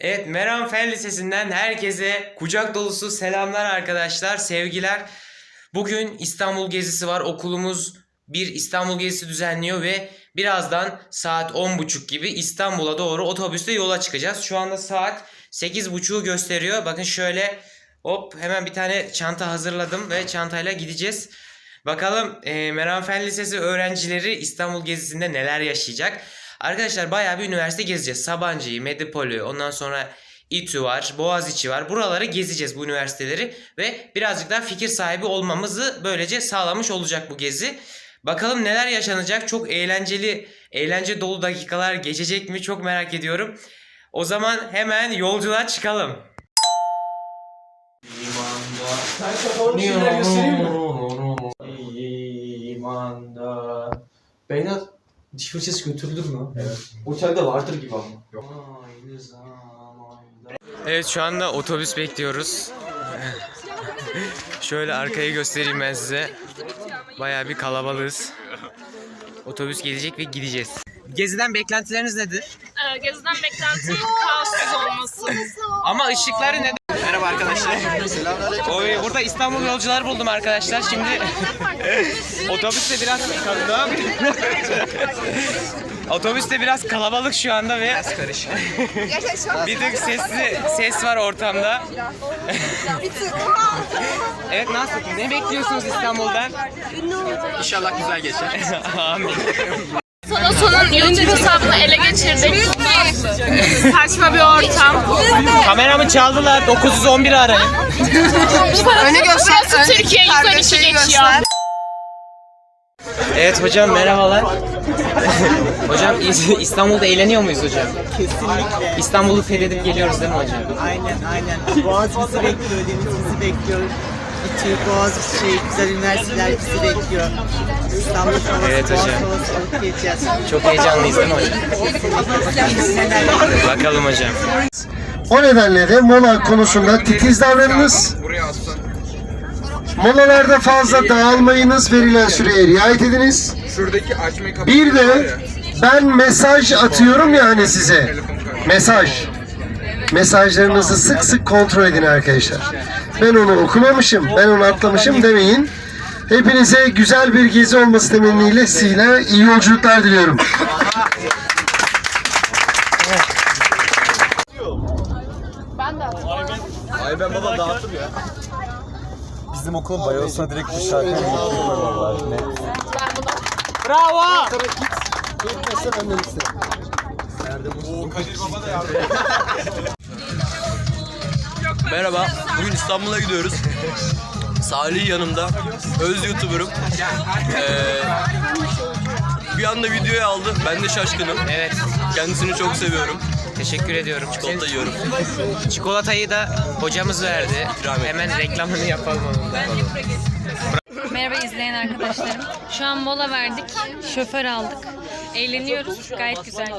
Evet Meram Fen Lisesi'nden herkese kucak dolusu selamlar arkadaşlar, sevgiler. Bugün İstanbul gezisi var. Okulumuz bir İstanbul gezisi düzenliyor ve birazdan saat 10.30 gibi İstanbul'a doğru otobüste yola çıkacağız. Şu anda saat 8.30'u gösteriyor. Bakın şöyle hop hemen bir tane çanta hazırladım ve çantayla gideceğiz. Bakalım e, Meram Fen Lisesi öğrencileri İstanbul gezisinde neler yaşayacak. Arkadaşlar bayağı bir üniversite gezeceğiz. Sabancı'yı, Medipol'ü, ondan sonra İTÜ var, Boğaziçi var. Buraları gezeceğiz bu üniversiteleri ve birazcık daha fikir sahibi olmamızı böylece sağlamış olacak bu gezi. Bakalım neler yaşanacak. Çok eğlenceli, eğlence dolu dakikalar geçecek mi çok merak ediyorum. O zaman hemen yolculuğa çıkalım. İmanda. Diş fırçası götürülür mü? Evet. Otelde vardır gibi ama. Yok. Evet şu anda otobüs bekliyoruz. Şöyle arkayı göstereyim ben size. Bayağı bir kalabalığız. Otobüs gelecek ve gideceğiz. Geziden beklentileriniz nedir? Ee, Geziden beklentim kaossuz olması. Ama ışıkları neden? Merhaba arkadaşlar. Oy, burada İstanbul yolcuları buldum arkadaşlar. Şimdi otobüste biraz Otobüste biraz kalabalık şu anda ve biraz karışık. bir tık sesli ses var ortamda. evet nasıl? Ne bekliyorsunuz İstanbul'dan? İnşallah güzel geçer. Amin. Sonason'un YouTube hesabını ele geçirdik. Saçma bir ortam. Kameramı çaldılar. 911 arayın. Öne göster. Burası Türkiye 112 geçiyor. Evet hocam merhabalar. hocam İstanbul'da eğleniyor muyuz hocam? Kesinlikle. İstanbul'u fethedip geliyoruz değil mi hocam? Aynen aynen. Boğaz bizi bekliyor, Deniz bizi bekliyor. İTÜ, Boğaz şey, güzel üniversiteler bizi bekliyor. İstanbul havası, Evet Boğaz hocam. havası alıp geleceğiz. Çok heyecanlıyız değil mi hocam? Bakalım hocam. O nedenle de mola konusunda titiz davranınız. Molalarda fazla dağılmayınız, verilen süreye riayet ediniz. Bir de ben mesaj atıyorum ya hani size. Mesaj. Mesajlarınızı sık sık kontrol edin arkadaşlar. Ben onu okumamışım, ben onu atlamışım demeyin. Hepinize güzel bir gezi olması temenniyle size iyi yolculuklar diliyorum. Ay ben baba dağıttım ya. Bizim okulun bayosuna direkt bir şarkı yapıyorlar. Bravo! Oo Kadir baba da yardım. Merhaba, bugün İstanbul'a gidiyoruz. Salih yanımda, öz YouTuber'ım. Ee, bir anda videoyu aldı, ben de şaşkınım. Evet, Kendisini çok seviyorum. teşekkür ediyorum. Çikolata yiyorum. Çikolatayı da hocamız verdi. İkram. Hemen reklamını yapalım onun da. Merhaba izleyen arkadaşlarım. Şu an mola verdik. Şoför aldık. Eğleniyoruz. Gayet güzel.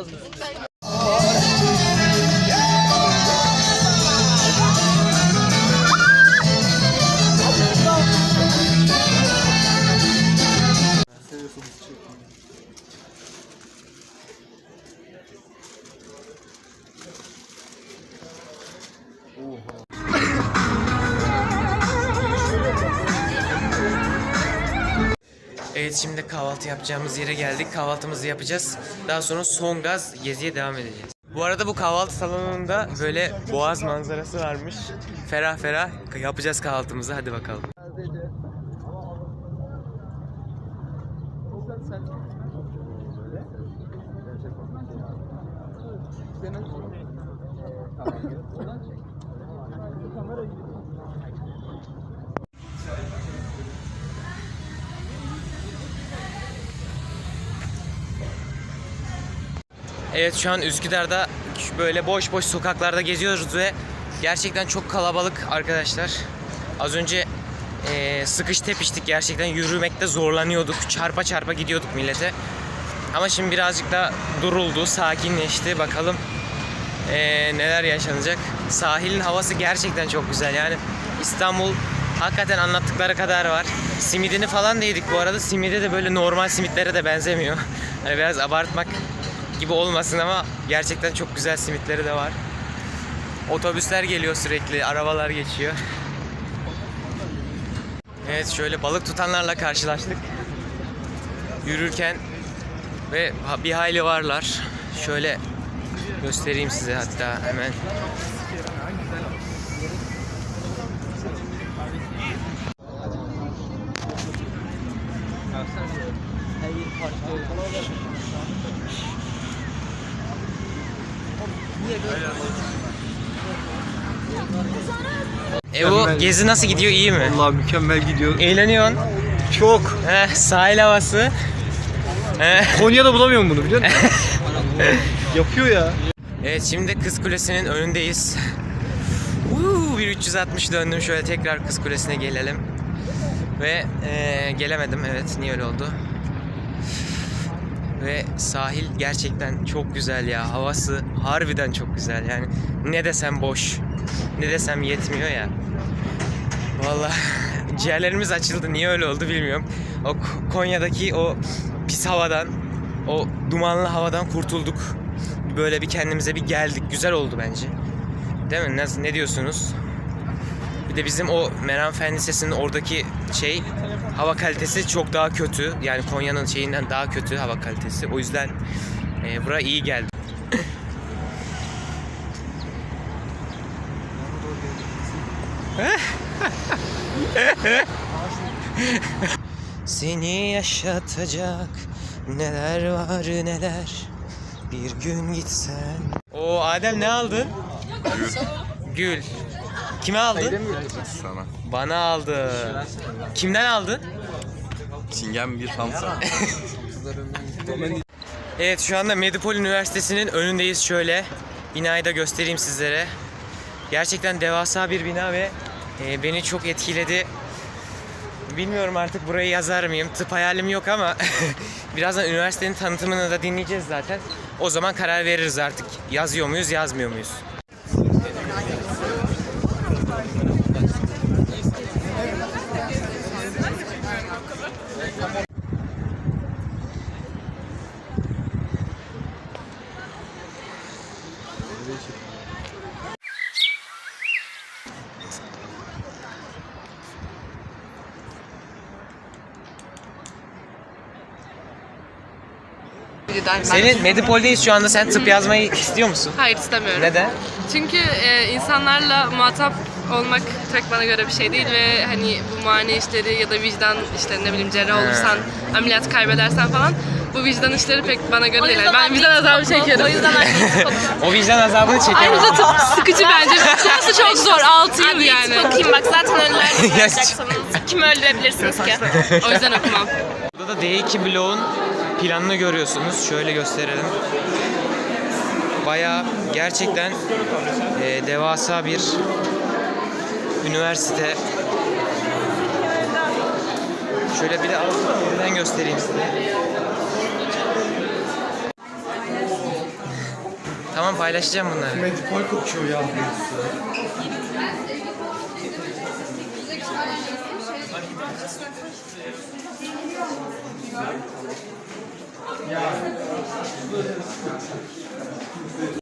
Kahvaltı yapacağımız yere geldik. Kahvaltımızı yapacağız. Daha sonra son gaz geziye devam edeceğiz. Bu arada bu kahvaltı salonunda böyle boğaz manzarası varmış. Ferah ferah yapacağız kahvaltımızı. Hadi bakalım. Evet şu an Üsküdar'da böyle boş boş sokaklarda geziyoruz ve gerçekten çok kalabalık arkadaşlar. Az önce eee, sıkış tepiştik gerçekten yürümekte zorlanıyorduk. Çarpa çarpa gidiyorduk millete. Ama şimdi birazcık da duruldu, sakinleşti. Bakalım eee, neler yaşanacak. Sahilin havası gerçekten çok güzel. Yani İstanbul hakikaten anlattıkları kadar var. Simidini falan da yedik bu arada. Simidi de böyle normal simitlere de benzemiyor. Hani biraz abartmak gibi olmasın ama gerçekten çok güzel simitleri de var. Otobüsler geliyor sürekli, arabalar geçiyor. Evet şöyle balık tutanlarla karşılaştık. Yürürken ve bir hayli varlar. Şöyle göstereyim size hatta hemen. Evo gezi nasıl gidiyor iyi mi? Allah mükemmel gidiyor. Eğleniyorsun. Çok. Heh, sahil havası. Heh. Konya'da bulamıyorum bunu biliyor musun? Yapıyor ya. Evet şimdi Kız Kulesi'nin önündeyiz. Uuu, bir 360 döndüm şöyle tekrar Kız Kulesi'ne gelelim. Ve eee, gelemedim evet niye öyle oldu? Ve sahil gerçekten çok güzel ya. Havası harbiden çok güzel yani. Ne desem boş. Ne desem yetmiyor ya. Vallahi ciğerlerimiz açıldı. Niye öyle oldu bilmiyorum. O Konya'daki o pis havadan, o dumanlı havadan kurtulduk. Böyle bir kendimize bir geldik. Güzel oldu bence. Değil mi? Nasıl, ne diyorsunuz? Bir de bizim o Meram Fen Lisesi'nin oradaki şey hava kalitesi çok daha kötü. Yani Konya'nın şeyinden daha kötü hava kalitesi. O yüzden e, bura iyi geldi. Seni yaşatacak neler var neler bir gün gitsen. O Adem ne aldın? Gül. Kime aldın? Sana. Bana aldı. Kimden aldın? Çingen bir hamsa. Evet şu anda Medipol Üniversitesi'nin önündeyiz şöyle. Binayı da göstereyim sizlere. Gerçekten devasa bir bina ve e, beni çok etkiledi. Bilmiyorum artık burayı yazar mıyım? Tıp hayalim yok ama birazdan üniversitenin tanıtımını da dinleyeceğiz zaten. O zaman karar veririz artık. Yazıyor muyuz, yazmıyor muyuz? Senin Medipol'deyiz şu anda. Sen tıp yazmayı istiyor musun? Hayır istemiyorum. Neden? Çünkü e, insanlarla muhatap olmak pek bana göre bir şey değil ve hani bu mani işleri ya da vicdan işte ne bileyim cerrah olursan, ameliyat kaybedersen falan bu vicdan işleri pek bana göre değil. Yani ben vicdan azabı çekiyorum. O yüzden O vicdan azabını çekemem. Ayrıca tıp sıkıcı bence. Burası çok zor. 6 yıl yani. Bakayım bak zaten ölüler. Kimi öldürebilirsiniz ki? O yüzden okumam. Burada da D2 bloğun planını görüyorsunuz. Şöyle gösterelim. Bayağı gerçekten e, devasa bir üniversite. Şöyle bir de altından göstereyim size. Tamam paylaşacağım bunları. Medipol kokuyor ya.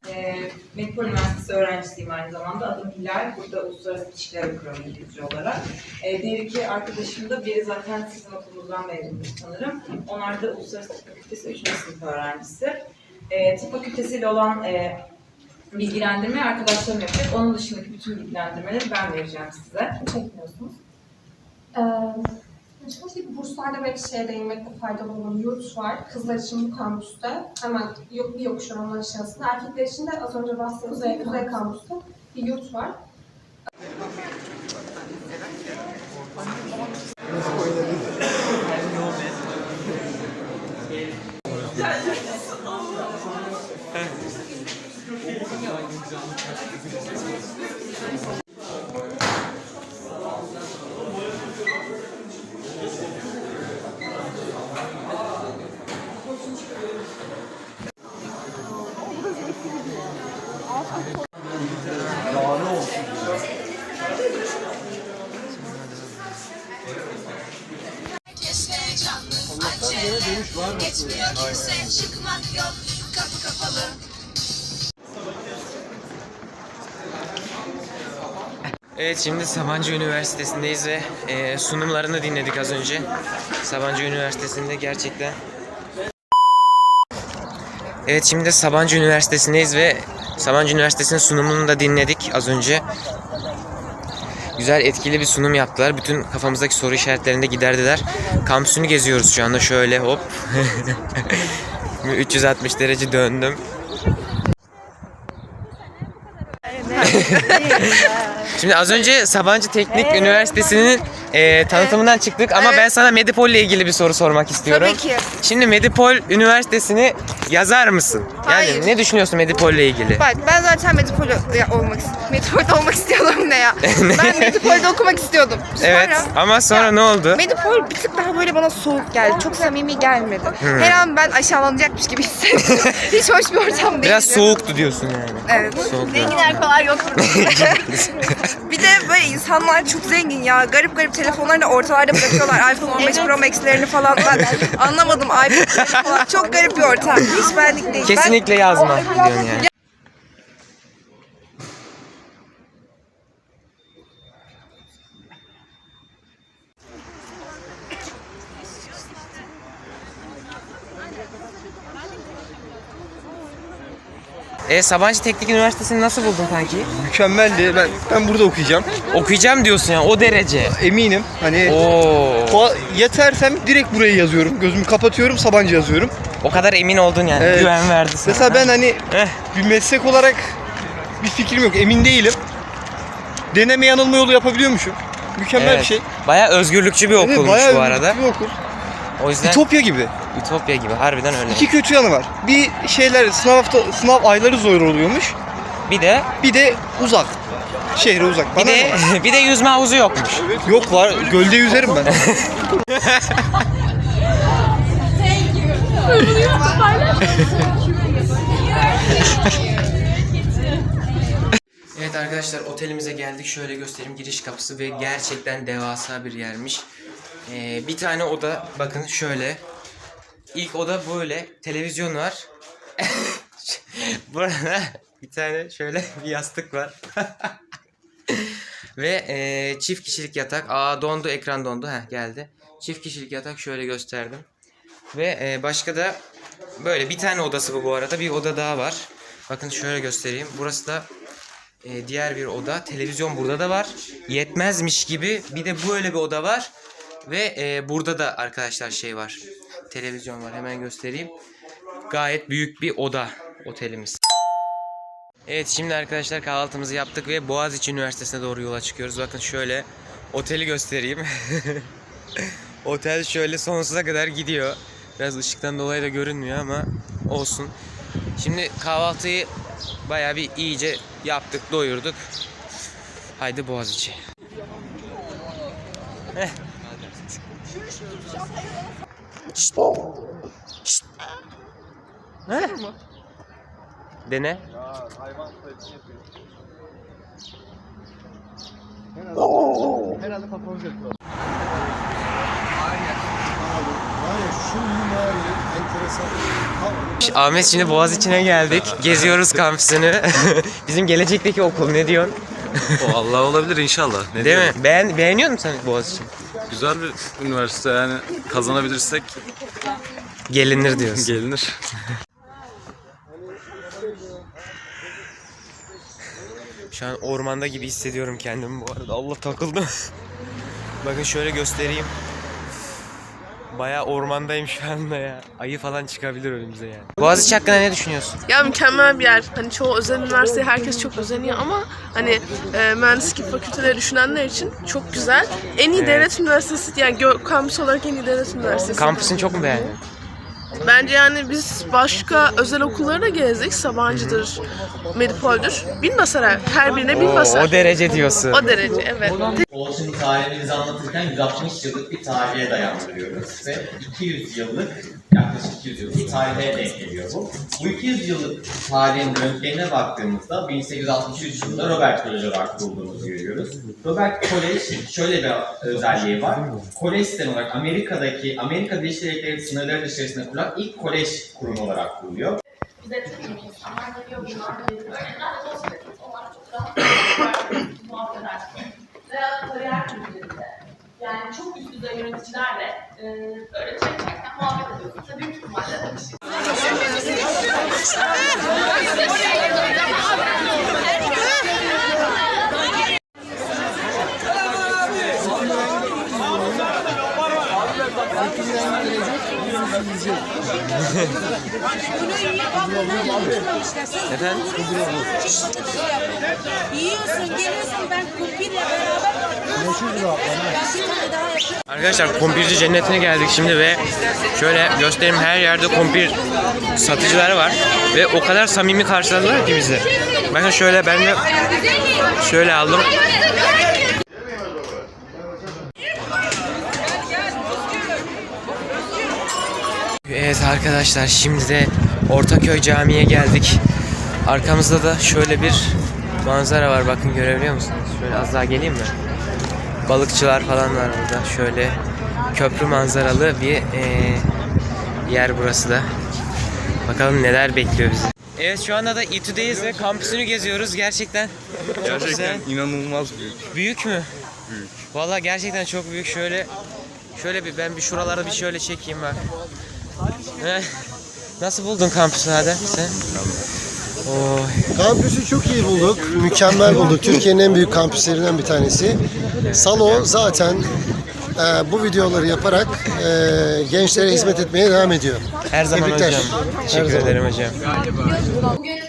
Ee, Medipol Üniversitesi öğrencisiyim aynı zamanda. Adım Hilal. Burada Uluslararası İlişkiler okuyorum İngilizce olarak. Ee, diğer iki arkadaşım da biri zaten sizin okulunuzdan mezundur sanırım. Onlar da Uluslararası Tıp Fakültesi 3. sınıf öğrencisi. Ee, tıp fakültesiyle olan e, bilgilendirmeyi arkadaşlarım yapacak. Onun dışındaki bütün bilgilendirmeleri ben vereceğim size. çekmiyorsunuz. Ee, Şimdi burslarda belki şeye değinmekte faydalı olan yurt var. Kızlar için bu kampüste hemen yok bir yokuş oranın aşağısında. Erkekler için de az önce bahsettiğim Kuzey, kampüste bir yurt var. Evet şimdi Sabancı Üniversitesi'ndeyiz ve e, sunumlarını dinledik az önce. Sabancı Üniversitesi'nde gerçekten... Evet şimdi de Sabancı Üniversitesi'ndeyiz ve Sabancı Üniversitesi'nin sunumunu da dinledik az önce. Güzel etkili bir sunum yaptılar. Bütün kafamızdaki soru işaretlerini de giderdiler. Kampüsünü geziyoruz şu anda şöyle hop. 360 derece döndüm. Şimdi az önce Sabancı Teknik Üniversitesi'nin e, tanıtımından çıktık ama ben sana Medipol ile ilgili bir soru sormak istiyorum. Tabii ki. Şimdi Medipol Üniversitesi'ni yazar mısın? Yani Hayır. ne düşünüyorsun Medipol ile ilgili? Bak ben zaten Metropol'de olmak Metropol'de olmak istiyordum ne ya? ben Metropol'de okumak istiyordum. Sonra, Evet ama sonra Ya, ne oldu? Metropol bir tık daha böyle bana soğuk geldi. Çok samimi gelmedi. Hmm. Her an ben aşağılanacakmış gibi hissettim. Hiç hoş bir ortam değildi. Biraz soğuktu diyorsun yani. Evet. Soğuk Zenginler falan yok. bir de böyle insanlar çok zengin ya. Garip garip telefonlarını ortalarda bırakıyorlar. iPhone 15 Pro Max'lerini falan ben anlamadım. iPad'lerini falan. Çok garip bir ortam. Hiç benlik değil. Ben- Kesinlikle yazma diyorsun yani. E Sabancı Teknik Üniversitesi'ni nasıl buldun kanki? Mükemmeldi. Ben ben burada okuyacağım. Okuyacağım diyorsun ya o derece. Eminim. Hani Oo. puan- yetersem direkt burayı yazıyorum. Gözümü kapatıyorum, Sabancı yazıyorum. O kadar emin oldun yani. Evet. Güven verdi sana. Mesela ben hani Eh. bir meslek olarak bir fikrim yok. Emin değilim. Deneme yanılma yolu yapabiliyormuşum. Mükemmel Evet. bir şey. Baya özgürlükçü bir okulmuş bayağı bu arada. bir okul. O yüzden Ütopya gibi. Ütopya gibi harbiden öyle. İki kötü yanı var. Bir şeyler sınav hafta, sınav ayları zor oluyormuş. Bir de Bir de uzak. Şehre uzak. bir Bana de bir de yüzme havuzu yokmuş. yok var. Gölde yüzerim ben. Evet arkadaşlar otelimize geldik. Şöyle göstereyim giriş kapısı ve gerçekten devasa bir yermiş. Ee, bir tane oda bakın şöyle. İlk oda böyle. Televizyon var. Burada bir tane şöyle bir yastık var. ve e, çift kişilik yatak. Aa dondu ekran dondu. Heh geldi. Çift kişilik yatak şöyle gösterdim. Ve e, başka da böyle bir tane odası bu bu arada. Bir oda daha var. Bakın şöyle göstereyim. Burası da e, diğer bir oda. Televizyon burada da var. Yetmezmiş gibi bir de böyle bir oda var. Ve e, burada da arkadaşlar şey var. Televizyon var. Hemen göstereyim. Gayet büyük bir oda otelimiz. Evet şimdi arkadaşlar kahvaltımızı yaptık ve Boğaziçi Üniversitesi'ne doğru yola çıkıyoruz. Bakın şöyle oteli göstereyim. Otel şöyle sonsuza kadar gidiyor. Biraz ışıktan dolayı da görünmüyor ama olsun. Şimdi kahvaltıyı bayağı bir iyice yaptık, doyurduk. Haydi Boğaziçi. Şşt. Şşt. Heh. Dene. Yapıyor. Ahmet şimdi Boğaziçi'ne geldik. Geziyoruz kampüsünü. Bizim gelecekteki okul ne diyorsun? Allah olabilir inşallah. Ne Değil diyelim? mi? Beğen, beğeniyor musun sen Boğaziçi'ni? Güzel bir üniversite yani kazanabilirsek Gelinir diyorsun. gelinir. Şu an ormanda gibi hissediyorum kendimi bu arada. Allah takıldım. Bakın şöyle göstereyim. Baya ormandayım şu anda ya. Ayı falan çıkabilir önümüze yani. Boğaziçi hakkında ne düşünüyorsun? Ya mükemmel bir yer. Hani çoğu özel üniversiteye herkes çok özeniyor ama hani e, mühendislik fakülteleri düşünenler için çok güzel. En iyi Evet. devlet üniversitesi yani gö- kampüs olarak en iyi devlet üniversitesi. Kampüsünü çok mu beğendin? Bence yani biz başka özel okulları da gezdik. Sabancı'dır, Medipol'dür. Bin basar her birine bin basar. o derece diyorsun. O derece evet. Boğaziçi'nin tarihimizi anlatırken 160 yıllık bir tarihe dayandırıyoruz ve 200 yıllık yaklaşık 200 yıllık tarihe denk geliyor bu. Bu 200 yıllık tarihin örneklerine baktığımızda 1863 yılında Robert Kolej olarak kurulduğunu görüyoruz. Robert Kolej şöyle bir e, özelliği var. Kolej sistemi olarak Amerika'daki Amerika Birleşik Devletleri sınırları dışarısında kurulan ilk kolej kurumu olarak kuruluyor. Bize tüm çok rahat muhabbet edersiniz. Yani çok üst düzey yöneticilerle e, öğretecek Olha edersin. Efendim? Yiyorsun, geliyorsun ben kumpirle beraber. Bir daha yapıyorum. Arkadaşlar kumpirci cennetine geldik şimdi ve şöyle göstereyim her yerde kumpir satıcıları var ve o kadar samimi karşıladılar ki bizi. Bakın şöyle ben de şöyle aldım. Evet arkadaşlar şimdi de Ortaköy Camii'ye geldik. Arkamızda da şöyle bir manzara var bakın görebiliyor musunuz? Şöyle az daha geleyim mi? Balıkçılar falan var burada. Şöyle köprü manzaralı bir eee, yer burası da. Bakalım neler bekliyor bizi. Evet şu anda da İTÜ'deyiz ve kampüsünü geziyoruz. Gerçekten çok güzel. Gerçekten inanılmaz büyük. Büyük mü? Büyük. Valla gerçekten çok büyük. Şöyle şöyle bir ben bir şuralara bir şöyle çekeyim bak. Heh. Nasıl buldun kampüsü Adem sen? Oy. Kampüsü çok iyi bulduk. Mükemmel bulduk. Türkiye'nin en büyük kampüslerinden bir tanesi. Salo zaten e, bu videoları yaparak e, gençlere hizmet etmeye devam ediyor. Her zaman Tebrikler. hocam. Her Teşekkür zaman. ederim hocam. Bugün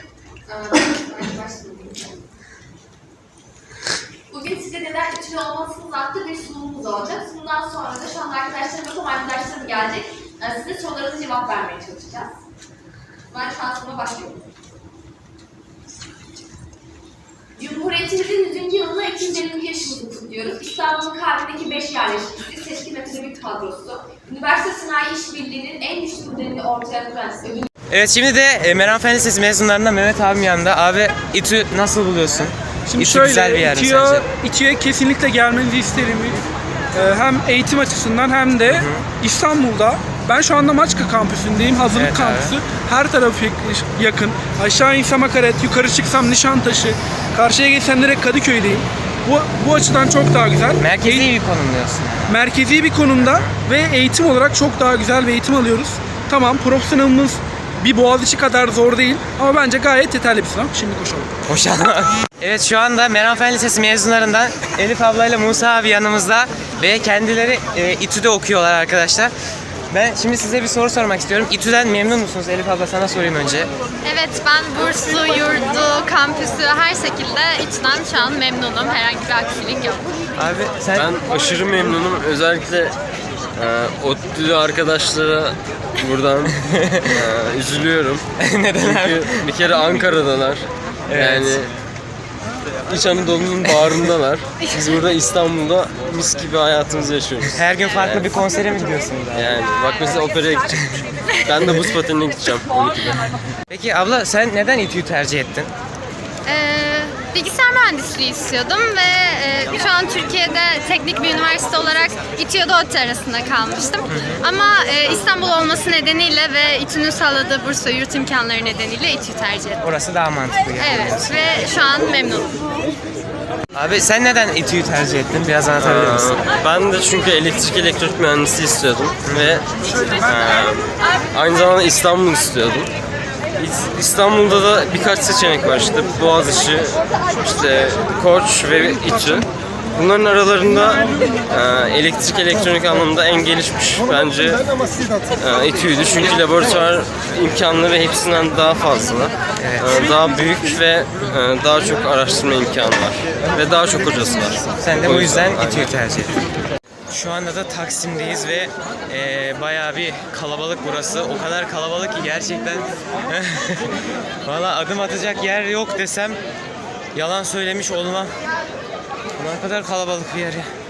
Bugün size neden içine olmasının adlı bir sunumumuz olacak. Sunumdan sonra da şu an arkadaşlarım arkadaşlarım gelecek. Ee, Size sorularınıza cevap vermeye çalışacağız. Ben şansıma başlıyorum. Cumhuriyetimizin 100. yılını 250. yaşımızı kutluyoruz. İstanbul'un kalbindeki 5 yerleşkesi, seçkin akademik kadrosu, üniversite sanayi işbirliğinin en güçlü modelini ortaya koyan övün Evet şimdi de e, Meram Fen Lisesi mezunlarından Mehmet abim yanında. Abi İTÜ nasıl buluyorsun? Şimdi İTÜ şöyle, güzel bir yer mi İTÜ'ye, sence? İTÜ'ye kesinlikle gelmenizi isterim. Ee, Hem eğitim açısından hem de İstanbul'da. Ben şu anda Maçka kampüsündeyim, hazırlık Evet abi. kampüsü. Her tarafı yakın. Aşağı insem Akaret, yukarı çıksam Nişantaşı, karşıya geçsem direkt Kadıköy'deyim. Bu, bu açıdan çok daha güzel. Merkezi bir konum diyorsun. Merkezi bir konumda ve eğitim olarak çok daha güzel bir eğitim alıyoruz. Tamam profesyonelimiz bir Boğaziçi kadar zor değil ama bence gayet yeterli bir sınav. Şimdi koşalım. Koşalım. evet şu anda Meram Fen Lisesi mezunlarından Elif ablayla Musa abi yanımızda ve kendileri e, İTÜ'de okuyorlar arkadaşlar. Ben şimdi size bir soru sormak istiyorum. İTÜ'den memnun musunuz? Elif abla sana sorayım önce. Evet ben burslu, yurdu, kampüsü her şekilde içten şu an memnunum. Herhangi bir aksilik yok. Abi sen... Ben aşırı memnunum. Özellikle e, ODTÜ'lü arkadaşlara buradan e, üzülüyorum. Neden Çünkü bir kere Ankara'dalar. Evet. Yani İç Anadolu'nun bağrındalar. Biz burada İstanbul'da mis gibi hayatımızı yaşıyoruz. Her gün farklı bir konsere mi gidiyorsun daha? Yani bak mesela operaya gideceğim. Ben de buz patenine gideceğim 12'de. Peki abla sen neden İTÜ'yü tercih ettin? Bilgisayar mühendisliği istiyordum ve e, şu an Türkiye'de teknik bir üniversite olarak İTÜ ile ODTÜ arasında kalmıştım. Ama e, İstanbul olması nedeniyle ve İTÜ'nün sağladığı burs ve yurt imkanları nedeniyle İTÜ'yü tercih ettim. Orası daha mantıklı. geldi. Evet ve şu an memnunum. Abi sen neden İTÜ'yü tercih ettin? Biraz anlatabilir misin? Ee, Ben de çünkü elektrik elektronik mühendisi istiyordum ve e, aynı zamanda İstanbul istiyordum. İs- İstanbul'da da birkaç seçenek var işte Boğaziçi, işte Koç ve İTÜ. Bunların aralarında e, elektrik elektronik anlamında en gelişmiş bence e, İTÜ'ydü çünkü laboratuvar imkanları hepsinden daha fazla, E, daha büyük ve e, daha çok araştırma imkanı var ve daha çok hocası var. Sen de O yüzden aynen. İTÜ'yü tercih ettin. Şu anda da Taksim'deyiz ve e, bayağı bir kalabalık burası. O kadar kalabalık ki gerçekten Valla adım atacak yer yok desem yalan söylemiş olmam. Ne kadar kalabalık bir yer ya.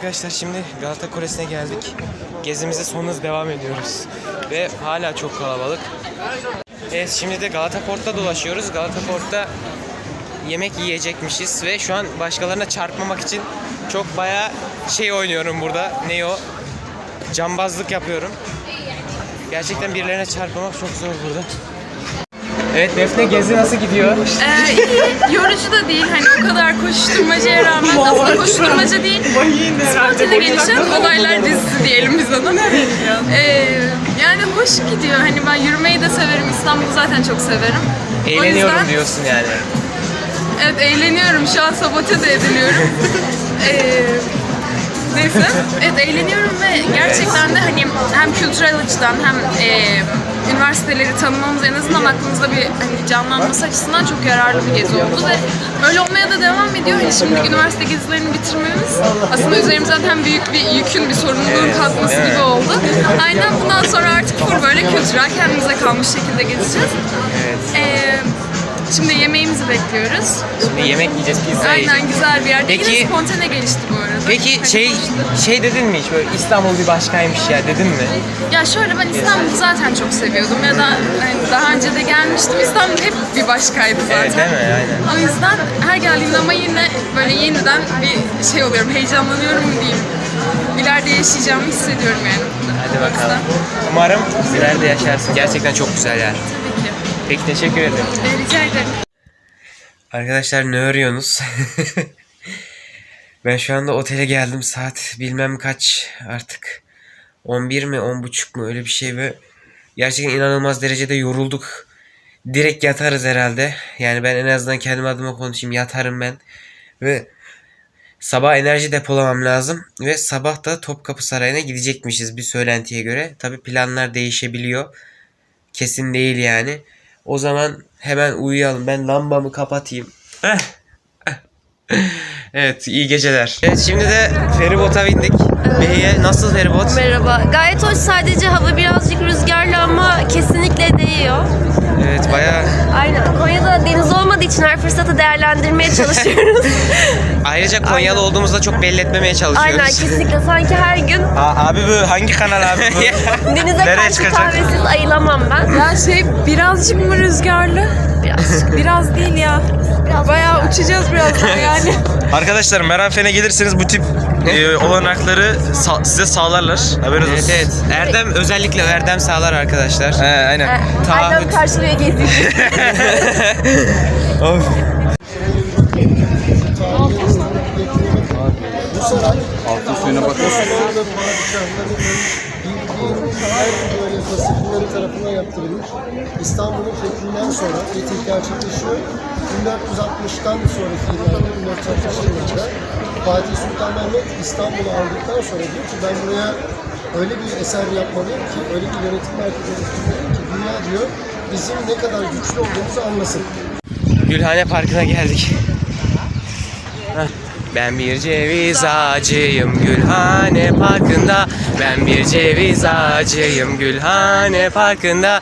Arkadaşlar şimdi Galata Kulesi'ne geldik. Gezimize son hız devam ediyoruz. Ve hala çok kalabalık. Evet şimdi de Galata Port'ta dolaşıyoruz. Galata Port'ta yemek yiyecekmişiz ve şu an başkalarına çarpmamak için çok bayağı şey oynuyorum burada. Ne o? Cambazlık yapıyorum. Gerçekten birilerine çarpmamak çok zor burada. Evet Defne gezi nasıl gidiyor? Ee, iyi, yorucu da değil. Hani o kadar koşturmacaya rağmen aslında koşturmaca değil. Spontane gelişen olaylar dizisi diyelim biz ona. Ee, yani hoş gidiyor. Hani ben yürümeyi de severim. İstanbul'u zaten çok severim. Eğleniyorum yüzden- diyorsun yani. Evet eğleniyorum. Şu an sabote de ediliyorum. Ee, neyse. Evet eğleniyorum ve gerçekten de hani hem kültürel açıdan hem e, üniversiteleri tanımamız en azından aklımızda bir hani canlanması açısından çok yararlı bir gezi oldu ve öyle olmaya da devam ediyor. Hani şimdi üniversite gezilerini bitirmemiz aslında üzerimizden hem büyük bir yükün bir sorumluluğun kalkması gibi oldu. Aynen bundan sonra artık full böyle kültürel kendimize kalmış şekilde gezeceğiz. Evet. Ee, şimdi yemeğimizi bekliyoruz. Şimdi yemek yiyeceğiz, pizza Aynen yiyeceğiz. güzel bir yer. Peki- Yine spontane gelişti bu arada. Peki Hani şey şey dedin mi hiç böyle İstanbul bir başkaymış ya dedin mi? Ya şöyle ben İstanbul'u zaten çok seviyordum ya da hani daha önce de gelmiştim. İstanbul hep bir başkaydı zaten. Evet değil mi? Aynen. O yüzden her geldiğimde ama yine böyle yeniden bir şey oluyorum, heyecanlanıyorum mu diyeyim. İleride yaşayacağımı hissediyorum yani. Hadi bakalım. Umarım ileride yaşarsın. Gerçekten çok güzel yer. Tabii ki. Peki teşekkür ederim. Rica ederim. Arkadaşlar ne arıyorsunuz? ben şu anda otele geldim. Saat bilmem kaç artık. 11 mi 10.30 mu öyle bir şey ve gerçekten inanılmaz derecede yorulduk. Direkt yatarız herhalde. Yani ben en azından kendim adıma konuşayım. Yatarım ben. Ve sabah enerji depolamam lazım. Ve sabah da Topkapı Sarayı'na gidecekmişiz bir söylentiye göre. Tabi planlar değişebiliyor. Kesin değil yani. O zaman hemen uyuyalım. Ben lambamı kapatayım. Eh. Eh. evet iyi geceler. Evet şimdi de feribota bindik. Bey'e nasıl feribot? Merhaba. Gayet hoş. Sadece hava birazcık rüzgarlı ama kesinlikle değiyor. Evet bayağı. Aynen. Konya'da deniz olmadığı için her fırsatı değerlendirmeye çalışıyoruz. Ayrıca Konyalı olduğumuzda çok belli etmemeye çalışıyoruz. Aynen kesinlikle. Sanki her gün abi bu hangi kanal abi bu? denize Nereye karşı çıkacak? kahvesiz ayılamam ben. Ya şey birazcık mı rüzgarlı? Biraz. Biraz değil ya. Bayağı uçacağız birazdan yani. Arkadaşlar Meranfen'e gelirseniz bu tip e, olanakları sa- size sağlarlar. Haberiniz Evet olsun. evet. Erdem özellikle Erdem sağlar arkadaşlar. He aynen. Aynen karşılıyor geziyi. Of. Bu saray Altın suyuna bakıyorsun. Bildiğin böyle Fasıklıları tarafından yaptırılmış. İstanbul'un fethinden sonra fetih gerçekleşiyor. 1460'tan sonraki yıllarda 1460 yılında Fatih Sultan Mehmet İstanbul'u aldıktan sonra diyor ki ben buraya öyle bir eser yapmalıyım ki, öyle bir yönetim merkezi oluşturmalıyım ki dünya diyor bizim ne kadar güçlü olduğumuzu anlasın. Gülhane Parkı'na geldik. Heh. Ben bir ceviz ağacıyım Gülhane Parkı'nda. Ben bir ceviz ağacıyım Gülhane Parkı'nda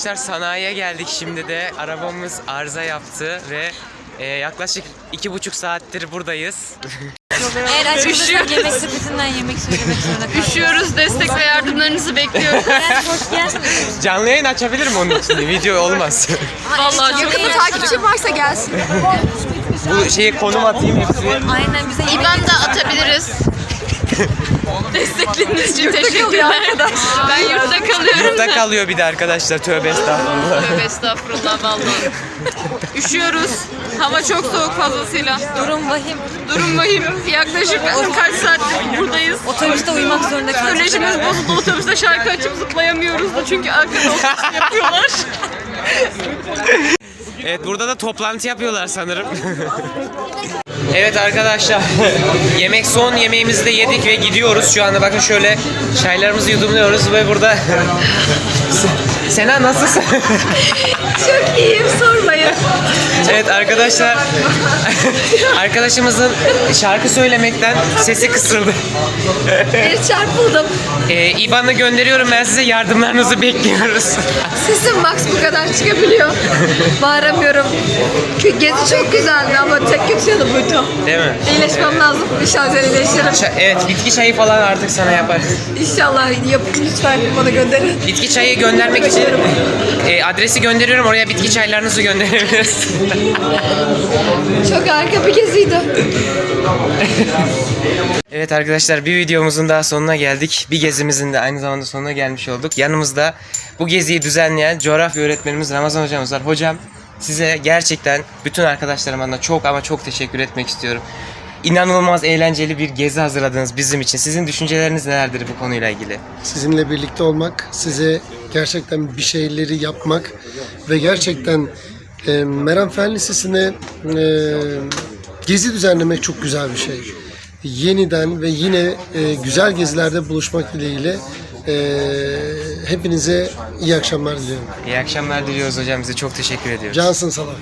Arkadaşlar sanayiye geldik şimdi de arabamız arıza yaptı ve e, yaklaşık iki buçuk saattir buradayız. Eğer aç kalırsak yemek sepetinden yemek söylemek zorunda kalacağız. Üşüyoruz. Destek ve yardımlarınızı bekliyoruz. hoş geldin. Canlı yayın açabilirim onun için video olmaz. Vallahi çok Yakında takipçi varsa gelsin. Bu şeyi konum atayım hepsi. Aynen bize İban da atabiliriz. Destekleriniz için teşekkürler. Ben yurtta kalıyorum Yurtta da. kalıyor bir de arkadaşlar tövbe estağfurullah. Tövbe estağfurullah vallahi. Üşüyoruz. Hava çok soğuk fazlasıyla. durum vahim. Durum vahim. Yaklaşık kaç saattir buradayız. Otobüste uyumak zorunda kaldık. Psikolojimiz bozuldu. Otobüste şarkı açıp zıplayamıyoruz da çünkü arkada otobüs yapıyorlar. Evet burada da toplantı yapıyorlar sanırım. evet arkadaşlar yemek son yemeğimizi de yedik ve gidiyoruz şu anda bakın şöyle çaylarımızı yudumluyoruz ve burada Sena nasılsın? Çok iyiyim sormayın. Evet arkadaşlar. Arkadaşımızın şarkı söylemekten sesi kısıldı. Bir çarpıldım. Ee, İban'ı gönderiyorum ben size yardımlarınızı bekliyoruz. Sesim max bu kadar çıkabiliyor. Bağıramıyorum. Kö- Gezi çok güzeldi ama tek kötü yanı buydu. Değil mi? İyileşmem lazım. İnşallah iyileşirim. Ça- evet bitki çayı falan artık sana yapar. İnşallah yapın lütfen bana gönderin. Bitki çayı göndermek için e, adresi gönderiyorum oraya bitki çaylarınızı gönderebilirsiniz. Çok harika bir geziydi. Evet arkadaşlar bir videomuzun daha sonuna geldik. Bir gezimizin de aynı zamanda sonuna gelmiş olduk. Yanımızda bu geziyi düzenleyen coğrafya öğretmenimiz Ramazan hocamız var. Hocam size gerçekten bütün arkadaşlarım adına çok ama çok teşekkür etmek istiyorum. İnanılmaz eğlenceli bir gezi hazırladınız bizim için. Sizin düşünceleriniz nelerdir bu konuyla ilgili? Sizinle birlikte olmak, size gerçekten bir şeyleri yapmak ve gerçekten e, Meram Fen Lisesi'ne e, gezi düzenlemek çok güzel bir şey. Yeniden ve yine e, güzel gezilerde buluşmak dileğiyle e, hepinize iyi akşamlar diliyorum. İyi akşamlar diliyoruz hocam. Size çok teşekkür ediyoruz. Cansın Salah.